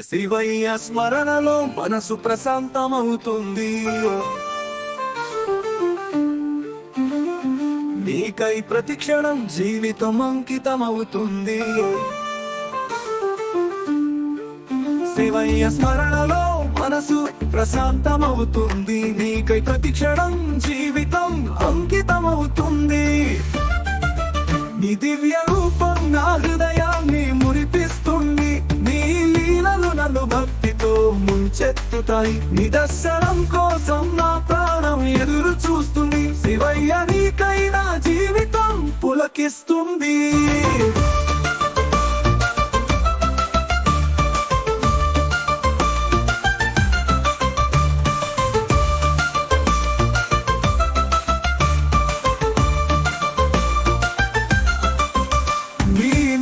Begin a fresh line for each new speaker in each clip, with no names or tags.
శివయ్య స్మరణలో మనసు ప్రశాంతమవుతుంది. నీకై ప్రతిక్షణం జీవితం అంకితమవుతుంది. శివయ్య స్మరణలో మనసు ప్రశాంతమవుతుంది. నీకై ప్రతిక్షణం జీవితం చెత్తుతాయి. నిదర్శనం కోసం నా ప్రాణం ఎదురు చూస్తుంది. శివయ్య నీకైనా జీవితం పులకిస్తుంది. నీ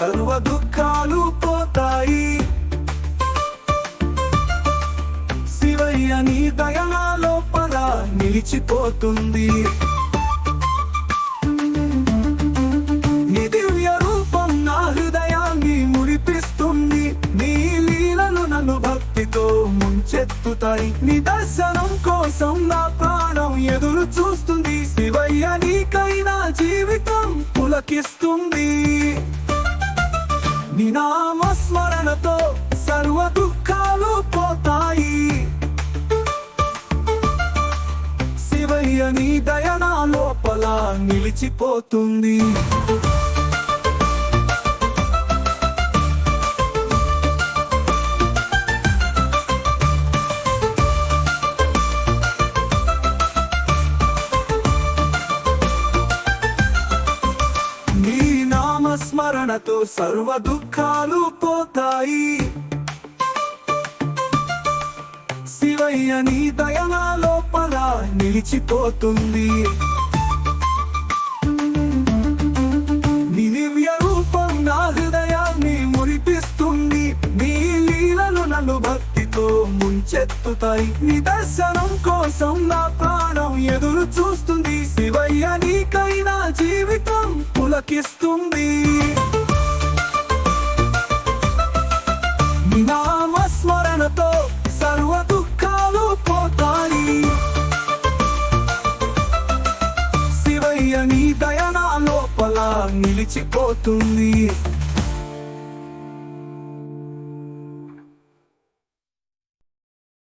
సర్వ దుఃఖాలు పోతాయి. నిలిచిపోతుంది. నీ దివ్య రూపం నా హృదయాన్ని మురిపిస్తుంది. నీ నన్ను భక్తితో ముంచెత్తుతాయి. నీ దర్శనం కోసం నా ప్రాణం ఎదురు చూస్తుంది. శివయ్య నీకైనా జీవితం పులకిస్తుంది. నీ నామస్మరణతో సర్వ దుఃఖాలు పోతాయి. నీ దయనా లోపల నిలిచిపోతుంది. నీ నామస్మరణతో సర్వ దుఃఖాలు పోతాయి. శివయ్య నీ దయనా నిలిచిపోతుంది. నిలివ్య రూపం నా హృదయాన్ని మురిపిస్తుంది. నీ లీలలు నన్ను భక్తితో ముంచెత్తుతాయి. నీ దర్శనం కోసం నా ప్రాణం ఎదురు చూస్తుంది. శివయ్య నీకైనా జీవితం పులకిస్తుంది. నీ దయనా లోపల నిలిచిపోతుంది.